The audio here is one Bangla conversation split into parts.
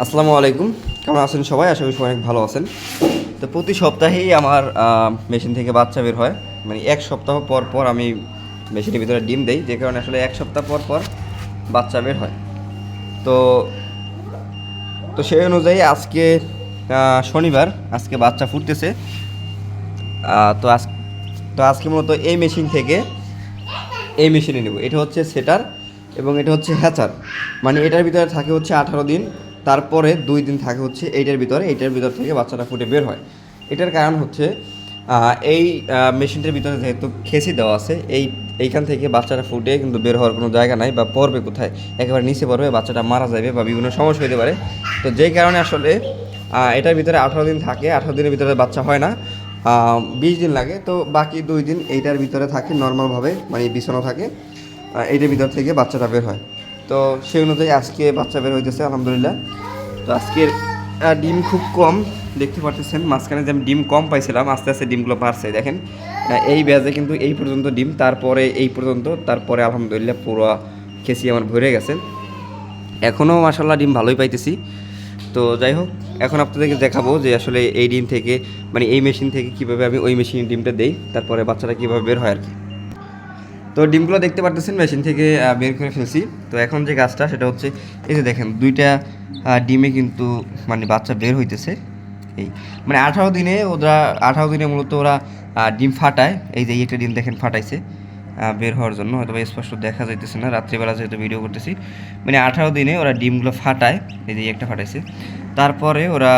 আসসালামু আলাইকুম। কেমন আছেন সবাই? আশা করি সবাই অনেক ভালো আছেন। তো প্রতি সপ্তাহেই আমার মেশিন থেকে বাচ্চা বের হয়। মানে এক সপ্তাহ পর পর আমি মেশিনের ভিতরে ডিম দেই, যে কারণে আসলে এক সপ্তাহ পর পর বাচ্চা বের হয়। তো তো সেই অনুযায়ী আজকে শনিবার, আজকে বাচ্চা ফুটতেছে। তো আজ, তো আজকে মূলত এই মেশিন থেকে এই মেশিনে নেব। এটা হচ্ছে সেটার এবং এটা হচ্ছে হ্যাচার। মানে এটার ভিতরে থাকে হচ্ছে আঠারো দিন। তারপরে দুই দিন থাকে হচ্ছে এইটার ভিতরে, এইটার ভিতর থেকে বাচ্চাটা ফুটে বের হয়। এটার কারণ হচ্ছে এই মেশিনটার ভিতরে যেহেতু খেসি দেওয়া আছে, এই, এইখান থেকে বাচ্চাটা ফুটে কিন্তু বের হওয়ার কোনো জায়গা নাই বা পড়বে কোথায়? একেবারে নিচে পড়বে, বাচ্চাটা মারা যাবে বা বিভিন্ন সমস্যা হতে পারে। তো যেই কারণে আসলে এটার ভিতরে আঠারো দিন থাকে, আঠারো দিনের ভিতরে বাচ্চা হয় না। বিশ দিন লাগে, তো বাকি দুই দিন এইটার ভিতরে থাকে নর্মালভাবে মানে বিছানো থাকে এইটার ভিতর থেকে বাচ্চাটা বের হয়। তো সেই অনুযায়ী আজকে বাচ্চা বের হইতেছে, আলহামদুলিল্লাহ। তো আজকের ডিম খুব কম, দেখতে পাচ্ছেন মাঝখানে যে আমি ডিম কম পাইছিলাম, আস্তে আস্তে ডিমগুলো বাড়ছে, দেখেন। এই ব্যাজে কিন্তু এই পর্যন্ত ডিম, তারপরে এই পর্যন্ত, তারপরে আলহামদুলিল্লাহ পুরো খেসি আমার ভরে গেছে। এখনও মাসাল্লাহ ডিম ভালোই পাইতেছি। তো যাই হোক, এখন আপনাদেরকে দেখাবো যে আসলে এই ডিম থেকে মানে এই মেশিন থেকে কীভাবে আমি ওই মেশিনের ডিমটা দেই, তারপরে বাচ্চাটা কীভাবে বের হয় আর কি। তো ডিমগুলো দেখতে পারতেছেন, মেশিন থেকে বের করে ফেলছি। তো এখন যে গাছটা, সেটা হচ্ছে, এই যে দেখেন, দুইটা ডিমে কিন্তু মানে বাচ্চা বের হইতেছে। এই মানে আঠারো দিনে ওরা, আঠারো দিনে মূলত ওরা ডিম ফাটায়। এই যে একটা ডিম দেখেন ফাটাইছে বের হওয়ার জন্য। হয়তো স্পষ্ট দেখা যাইতেছে না, রাত্রিবেলা যেহেতু ভিডিও করতেছি। মানে আঠারো দিনে ওরা ডিমগুলো ফাটায়। এই যে একটা ফাটাইছে। তারপরে ওরা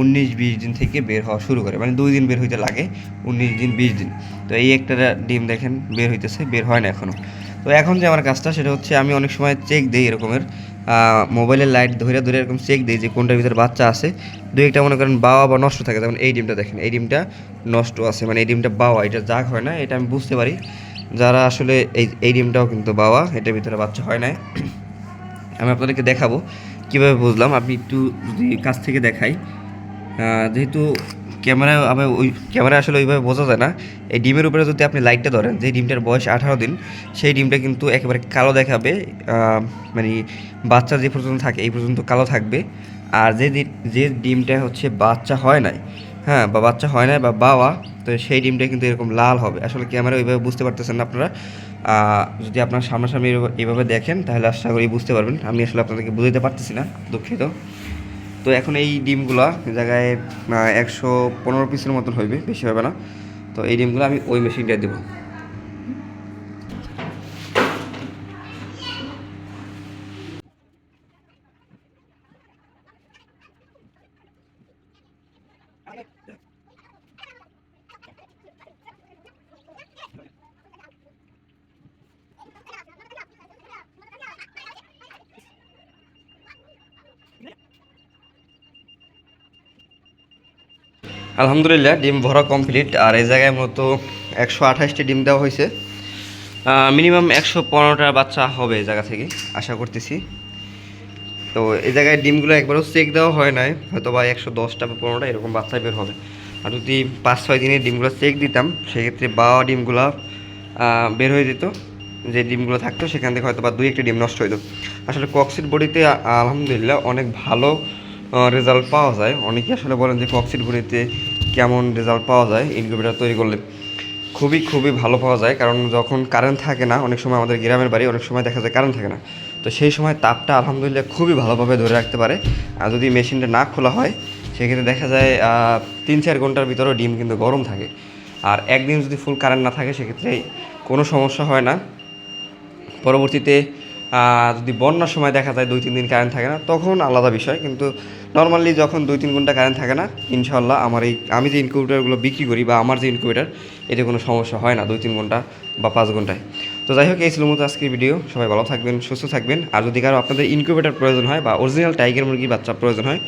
উনিশ বিশ দিন থেকে বের হওয়া শুরু করে। মানে দুই দিন বের হইতে লাগে, উনিশ দিন, বিশ দিন। তো এই একটা ডিম দেখেন, বের হইতেছে, বের হয় না এখনও তো এখন যে আমার কাজটা, সেটা হচ্ছে আমি অনেক সময় চেক দিই এরকমের। মোবাইলের লাইট ধরে ধরে এরকম চেক দিই যে কোনটার ভিতরে বাচ্চা আছে। দু একটা মনে করেন বাওয়া বা নষ্ট থাকে, যেমন এই ডিমটা দেখেন, এই ডিমটা নষ্ট আছে মানে এই ডিমটা বাওয়া এটা জাগ হয় না, এটা আমি বুঝতে পারি। যারা আসলে এই এই ডিমটাও কিন্তু বাওয়া এটার ভিতরে বাচ্চা হয় না আমি আপনাদেরকে দেখাবো। কীভাবে বুঝলাম? আপনি একটু যদি কাছ থেকে দেখাই। যেহেতু ক্যামেরা আবার ওই, ক্যামেরা আসলে ওইভাবে বোঝা যায় না। এই ডিমের উপরে যদি আপনি লাইটটা ধরেন, যে ডিমটার বয়স আঠারো দিন, সেই ডিমটা কিন্তু একেবারে কালো দেখাবে। মানে বাচ্চা যে পর্যন্ত থাকে, এই পর্যন্ত কালো থাকবে। আর যে যে ডিমটা হচ্ছে বাচ্চা হয় নাই হ্যাঁ বা বাচ্চা হয় নাই বা বাবা, তো সেই ডিমটা কিন্তু এরকম লাল হবে। আসলে ক্যামেরা ওইভাবে বুঝতে পারতেছেন না আপনারা। যদি আপনার সামনাসামনি এভাবে- দেখেন, তাহলে আশা করি বুঝতে পারবেন। আমি আসলে আপনাদেরকে বুঝতে পারতেছি না, দুঃখিত। তো এখন এই ডিমগুলো জায়গায় একশো পনেরো পিসের মতন হইবে, বেশি হবে না। তো এই ডিমগুলো আমি ওই মেশিনটা দেবো। আলহামদুলিল্লাহ, ডিম ভরা কমপ্লিট আর এই জায়গায় মূলত একশো আঠাশটি ডিম দেওয়া হয়েছে। মিনিমাম একশো পনেরোটা বাচ্চা হবে এই জায়গা থেকে, আশা করতেছি। তো এই জায়গায় ডিমগুলো একবারও চেক দেওয়া হয় নাই, হয়তো বা একশো দশটা বা পনেরোটা এরকম বাচ্চা বের হবে। আর যদি পাঁচ ছয় দিনে ডিমগুলো চেক দিতাম, সেক্ষেত্রে বাবা ডিমগুলো বের হয়ে যেত। যে ডিমগুলো থাকতো, সেখান থেকে হয়তো বা দুই একটা ডিম নষ্ট হইতো। আসলে কক্সিট বডিতে আলহামদুলিল্লাহ অনেক ভালো রেজাল্ট পাওয়া যায়। অনেকে আসলে বলেন যে কক্সিট বডিতে কেমন রেজাল্ট পাওয়া যায় ইনকিউবেটার তৈরি করলে খুবই খুবই ভালো পাওয়া যায়। কারণ যখন কারেন্ট থাকে না, অনেক সময় আমাদের গ্রামের বাড়ি অনেক সময় দেখা যায় কারেন্ট থাকে না। তো সেই সময় তাপটা আলহামদুলিল্লাহ খুবই ভালোভাবে ধরে রাখতে পারে। আর যদি মেশিনটা না খোলা হয়, সেক্ষেত্রে দেখা যায় তিন চার ঘণ্টার ভিতরেও ডিম কিন্তু গরম থাকে। আর একদিন যদি ফুল কারেন্ট না থাকে, সেক্ষেত্রে কোনো সমস্যা হয় না। পরবর্তীতে যদি বন্যার সময় দেখা যায় দুই তিন দিন কারেন্ট থাকে না, তখন আলাদা বিষয়। কিন্তু নর্মালি যখন দুই তিন ঘণ্টা কারেন্ট থাকে না ইনশাল্লাহ আমার এই আমি যে ইনকিউবেটারগুলো বিক্রি করি বা আমার যে ইনকিউবেটার এতে কোনো সমস্যা হয় না দুই তিন ঘণ্টা বা পাঁচ ঘন্টায়। তো যাই হোক, এই ছিল মতো আজকের ভিডিও সবাই ভালো থাকবেন, সুস্থ থাকবেন। আর যদি কারও আপনাদের ইনকিউবেটার প্রয়োজন হয় বা অরিজিনাল টাইগার মুরগি বাচ্চা প্রয়োজন হয়,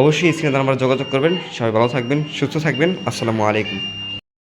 অবশ্যই স্ক্রিনে আমার যোগাযোগ করবেন। সবাই ভালো থাকবেন, সুস্থ থাকবেন। আসসালামু আলাইকুম।